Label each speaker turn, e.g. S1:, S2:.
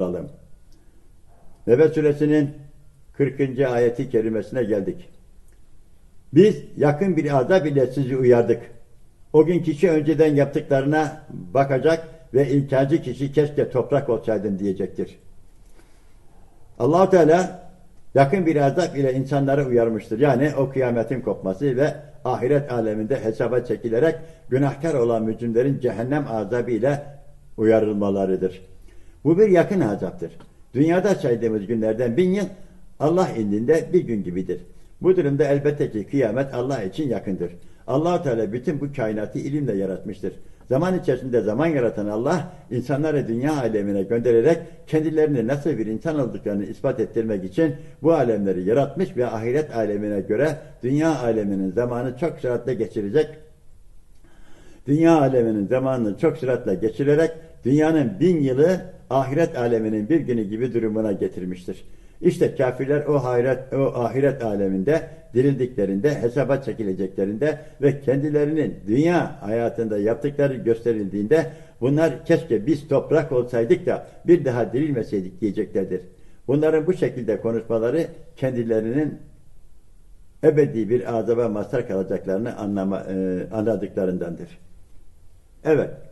S1: alalım. Nebe suresinin 40. ayeti kerimesine geldik. Biz yakın bir azap ile sizi uyardık. O gün kişi önceden yaptıklarına bakacak ve imkancı kişi keşke toprak olsaydın diyecektir. allah Teala yakın bir azap ile insanları uyarmıştır. Yani o kıyametin kopması ve ahiret aleminde hesaba çekilerek günahkar olan mücrimlerin cehennem azabı ile uyarılmalarıdır. Bu bir yakın azaptır. Dünyada saydığımız günlerden bin yıl Allah indinde bir gün gibidir. Bu durumda elbette ki kıyamet Allah için yakındır. allah Teala bütün bu kainatı ilimle yaratmıştır. Zaman içerisinde zaman yaratan Allah, insanları dünya alemine göndererek kendilerini nasıl bir insan olduklarını ispat ettirmek için bu alemleri yaratmış ve ahiret alemine göre dünya aleminin zamanı çok süratle geçirecek dünya aleminin zamanını çok süratle geçirerek dünyanın bin yılı ahiret aleminin bir günü gibi durumuna getirmiştir. İşte kafirler o ahiret, o ahiret aleminde dirildiklerinde, hesaba çekileceklerinde ve kendilerinin dünya hayatında yaptıkları gösterildiğinde bunlar keşke biz toprak olsaydık da bir daha dirilmeseydik diyeceklerdir. Bunların bu şekilde konuşmaları kendilerinin ebedi bir azaba mazhar kalacaklarını anlama, e, anladıklarındandır. Evet,